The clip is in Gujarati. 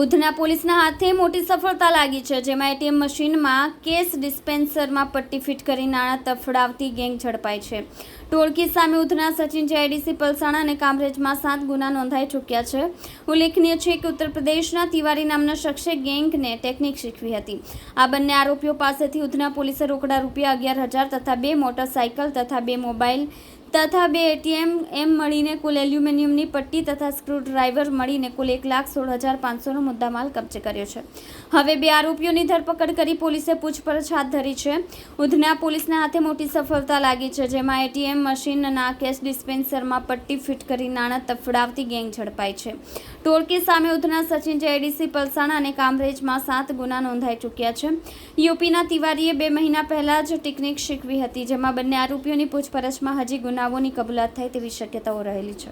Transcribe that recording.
ઉધના પોલીસના હાથે મોટી સફળતા લાગી છે, જેમાં એટીએમ મશીનમાં કેસ ડિસ્પેન્સરમાં પટ્ટી ફિટ કરી નાણાં તફડાવતી ગેંગ ઝડપાઈ છે. ટોળકી સામે ઉધના સચિન જેઆઈડીસી પલસાણા અને કામરેજમાં સાત ગુના નોંધાઈ ચૂક્યા છે. ઉલ્લેખનીય છે કે ઉત્તર પ્રદેશના તિવારી નામના શખ્સે ગેંગને ટેકનિક શીખવી હતી. આ બંને આરોપીઓ પાસેથી ઉધના પોલીસે રોકડા રૂપિયા અગિયાર હજાર તથા બે મોટરસાયકલ તથા બે મોબાઈલ તથા બે એટીએમ એમ મળીને કુલ એલ્યુમિનિયમની પટ્ટી તથા સ્ક્રૂડ્રાઈવર મળીને કુલ એક લાખ સોળ હજાર પાંચસોનો મુદ્દામાલ કબજે કર્યો છે. હવે બે આરોપીઓની ધરપકડ કરી પોલીસે પૂછપરછ હાથ ધરી છે. ઉધના પોલીસના હાથે મોટી સફળતા લાગી છે, જેમાં એટીએમ મશીનના કેશ ડિસ્પેન્સરમાં પટ્ટી ફિટ કરી નાણાં તફડાવતી ગેંગ ઝડપાઈ છે. ટોળકી સામે ઉધના સચિન જેઆઈડીસી પલસાણા અને કામરેજમાં સાત ગુના નોંધાઈ ચૂક્યા છે. યુપીના તિવારીએ બે મહિના પહેલા જ ટેકનિક શીખવી હતી, જેમાં બંને આરોપીઓની પૂછપરછમાં હજી ગુનાઓની કબૂલાત થાય તેવી શક્યતાઓ રહેલી છે.